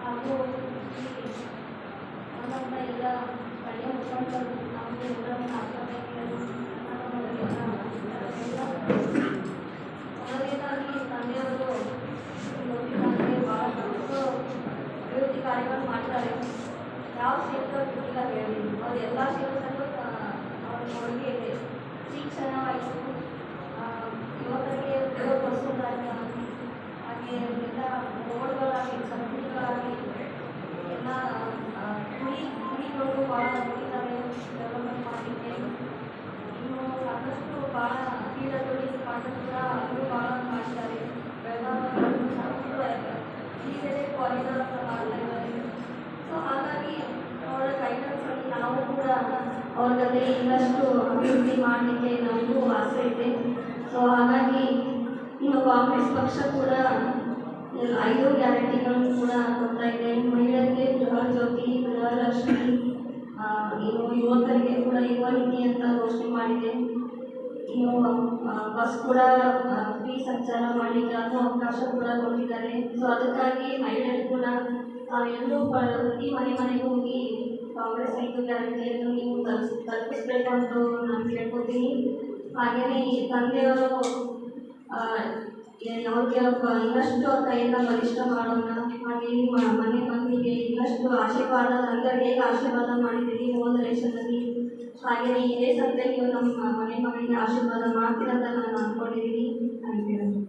ಹಾಗೂ ಈ ನನ್ನಂಥ ಎಲ್ಲ ಸ್ಥಳೀಯ ಮುಖಂಡರು ನಮಗೆ ಎಲ್ಲರನ್ನು ಅಭಿವೃದ್ಧಿ ಕಾರ್ಯಗಳನ್ನು ಮಾಡ್ತಾರೆ ಯಾವ ಕ್ಷೇತ್ರ ಬಿಟ್ಟಿಲ್ಲ ಹೇಳಿ ಅವ್ರು ಎಲ್ಲ ಕ್ಷೇತ್ರದಲ್ಲೂ ಅವ್ರ ಕೊಡುಗೆ ಇದೆ ಶಿಕ್ಷಣ ಆಯಿತು ಯುವಕರಿಗೆ ಉದ್ಯೋಗ ಕೊಡಿಸೋದಾಗಲಿ ಹಾಗೆ ಎಲ್ಲ ರೋಡ್ಗಳಾಗಲಿ ಕಂಪ್ನಿಗಳಾಗಲಿ ಎಲ್ಲ ಕುಡಿ ಕುಡಿಗಳು ಭಾಳ ನೋಡಿದ್ದಾರೆ ಡೆವಲಪ್ಮೆಂಟ್ ಮಾಡಿದ್ದೆ ಇನ್ನು ಸಾಕಷ್ಟು ಭಾಳ ಕ್ರೀಡೆಗಳು ಪಾಠಗಳ ಅವರು ಭಾಳ ಮಾಡಿದ್ದಾರೆ ಬೆಳಗಾವಿ ಸಾಕಷ್ಟು ಕ್ರೀಡೆ ಕಾರಿಡಾರ್ ಅಂತ ಮಾಡ್ತಾ ಇದ್ದಾರೆ ಸೊ ಹಾಗಾಗಿ ಅವರ ಗೈಡೆನ್ಸಲ್ಲಿ ನಾವು ಕೂಡ ಅವ್ರ ಜೊತೆ ಇನ್ನಷ್ಟು ಅಭಿವೃದ್ಧಿ ಮಾಡಲಿಕ್ಕೆ ನಮಗೂ ಆಸೆ ಇದೆ. ಸೊ ಹಾಗಾಗಿ ಇನ್ನು ಕಾಂಗ್ರೆಸ್ ಪಕ್ಷ ಕೂಡ ಐದು ಗ್ಯಾರಂಟಿಗಳನ್ನು ಕೂಡ ಕೊಡ್ತಾ ಇದೆ. ಮಹಿಳೆಯರಿಗೆ ಗೃಹ ಜ್ಯೋತಿ, ಗೃಹಲಕ್ಷ್ಮಿ ಇನ್ನು ಯುವಕರಿಗೆ ಕೂಡ ಯುವ ಅಂತ ಘೋಷಣೆ ಮಾಡಿದೆ. ಆ, ಬಸ್ ಕೂಡ ಫ್ರೀ ಸಂಚಾರ ಮಾಡಲಿಕ್ಕೆ ಅಥವಾ ಅವಕಾಶ ಕೂಡ ಕೊಟ್ಟಿದ್ದಾರೆ. ಸೊ ಅದಕ್ಕಾಗಿ ಮಹಿಳೆಯರು ಕೂಡ ಎಲ್ಲರೂ ಪ್ರತಿ ಮನೆ ಮನೆಗೆ ಹೋಗಿ ಕಾಂಗ್ರೆಸ್ ಐದು ಗ್ಯಾರಂಟಿಯನ್ನು ನೀವು ತಲುಪಿಸ್ ತಲುಪಿಸ್ಬೇಕು ಅಂತ ನಾನು ಕೇಳ್ಕೊತೀನಿ. ಹಾಗೆಯೇ ಈ ತಂದೆಯವರು ಅವ್ರಿಗೆ ಇನ್ನಷ್ಟು ಕೈಯಿಂದ ಬಲಿಷ್ಠ ಮಾಡೋಣ. ಹಾಗೆ ಮನೆ ಮಂದಿಗೆ ಇನ್ನಷ್ಟು ಆಶೀರ್ವಾದ ನಂತರ ಹೇಗೆ ಆಶೀರ್ವಾದ ಮಾಡಿದ್ದೀರಿ ಹೋದ ಎಲೆಕ್ಷನಲ್ಲಿ ಹಾಗೆಯೇ ಇದೇ ಸಂತೆ ನೀವು ನಮ್ಮ ಮನೆ ಮಗನಿಗೆ ಆಶೀರ್ವಾದ ಮಾಡ್ತೀರಂತ ನಾನು ಅಂದ್ಕೊಂಡಿದ್ದೀನಿ ಅಂತ